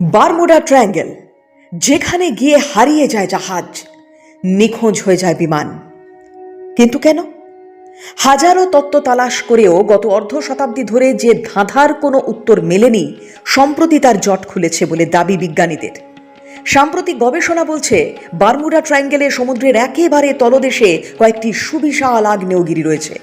Bermuda triangle, যেখানে গিয়ে হারিয়ে যায় জাহাজ, নিখোঁজ হয়ে যায় বিমান। কিন্তু কেন? হাজারো তত্ত্ব তালাশ করেও গত অর্ধ শতাব্দী ধরে যে ধাঁধার কোনো উত্তর মেলেনি, সম্প্রতি তার জট খুলেছে বলে দাবি বিজ্ঞানীদের। সাম্প্রতিক গবেষণা বলছে, বারমুডা ট্রায়াঙ্গেলে সমুদ্রের একেবারে তলদেশে কয়েকটি সুবিশাল আগ্নেয়গিরি রয়েছে।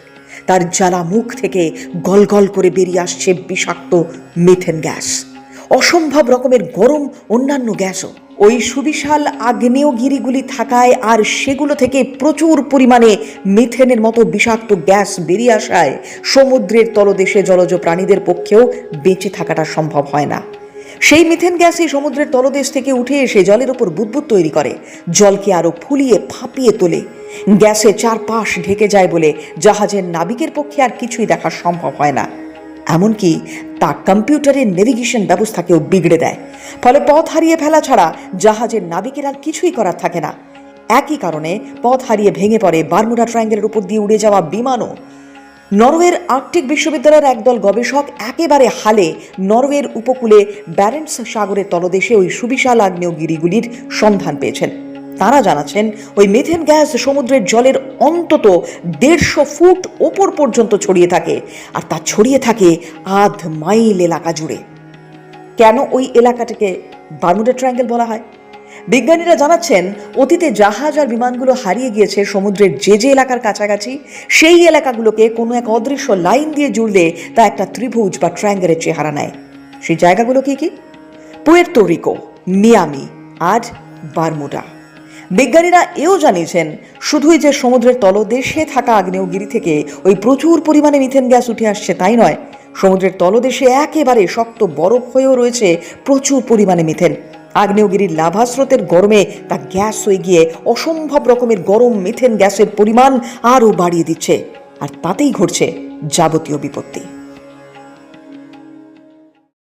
তার জ্বালা মুখ থেকে গলগল করে বেরিয়ে আসছে বিষাক্ত মিথেন গ্যাস। অসম্ভব রকমের গরম অন্যান্য গ্যাসও। ওই সুবিশাল আগ্নেয়গিরিগুলি থাকায় আর সেগুলো থেকে প্রচুর পরিমাণে মিথেনের মতো বিষাক্ত গ্যাস বেরিয়ে আসায় সমুদ্রের তলদেশে জলজ প্রাণীদের পক্ষেও বেঁচে থাকাটা সম্ভব হয় না। সেই মিথেন গ্যাসই সমুদ্রের তলদেশ থেকে উঠে এসে জলের ওপর বুদবুদ তৈরি করে, জলকে আরও ফুলিয়ে ফাঁপিয়ে তোলে। গ্যাসে চারপাশ ঢেকে যায় বলে জাহাজের নাবিকের পক্ষে আর কিছুই দেখা সম্ভব হয় না। এমনকি তা কম্পিউটারের নেভিগেশন ব্যবস্থাকেও বিগড়ে দেয়। ফলে পথ হারিয়ে ফেলা ছাড়া জাহাজের নাবিকের আর কিছুই করার থাকে না। একই কারণে পথ হারিয়ে ভেঙে পড়ে বারমুডা ট্রায়াঙ্গেলের উপর দিয়ে উড়ে যাওয়া বিমানও। নরওয়ের আর্কটিক বিশ্ববিদ্যালয়ের একদল গবেষক একেবারে হালে নরওয়ের উপকূলে ব্যারেন্টস সাগরের তলদেশে ওই সুবিশাল আগ্নেয়গিরিগুলির সন্ধান পেয়েছেন। তারা জানাচ্ছেন, ওই মিথেন গ্যাস সমুদ্রের জলের অন্তত দেড়শো ফুট ওপর পর্যন্ত ছড়িয়ে থাকে। আর তা ছড়িয়ে থাকে আধ মাইল এলাকা জুড়ে। কেন ওই এলাকাটাকে বার্মুডা ট্রায়াঙ্গেল বলা হয়? বিজ্ঞানীরা জানাচ্ছেন, অতীতে জাহাজ আর বিমানগুলো হারিয়ে গিয়েছে সমুদ্রের যে যে এলাকার কাছাকাছি, সেই এলাকাগুলোকে কোনো এক অদৃশ্য লাইন দিয়ে জুড়লে তা একটা ত্রিভুজ বা ট্রায়াঙ্গেলের চেহারা নেয়। সেই জায়গাগুলো কি কি? পুয়ের্তো রিকো, মিয়ামি আর বারমুডা। বিজ্ঞানীরা এও জানিয়েছেন, শুধুই যে সমুদ্রের তলদেশে থাকা আগ্নেয়গিরি থেকে ওই প্রচুর পরিমাণে মিথেন গ্যাস উঠে আসছে তাই নয়, সমুদ্রের তলদেশে একেবারে শক্ত বরফ হয়েও রয়েছে প্রচুর পরিমাণে মিথেন। আগ্নেয়গিরির লাভা স্রোতের গরমে তা গ্যাস হয়ে গিয়ে অসম্ভব রকমের গরম মিথেন গ্যাসের পরিমাণ আরও বাড়িয়ে দিচ্ছে, আর তাতেই ঘটছে যাবতীয় বিপত্তি।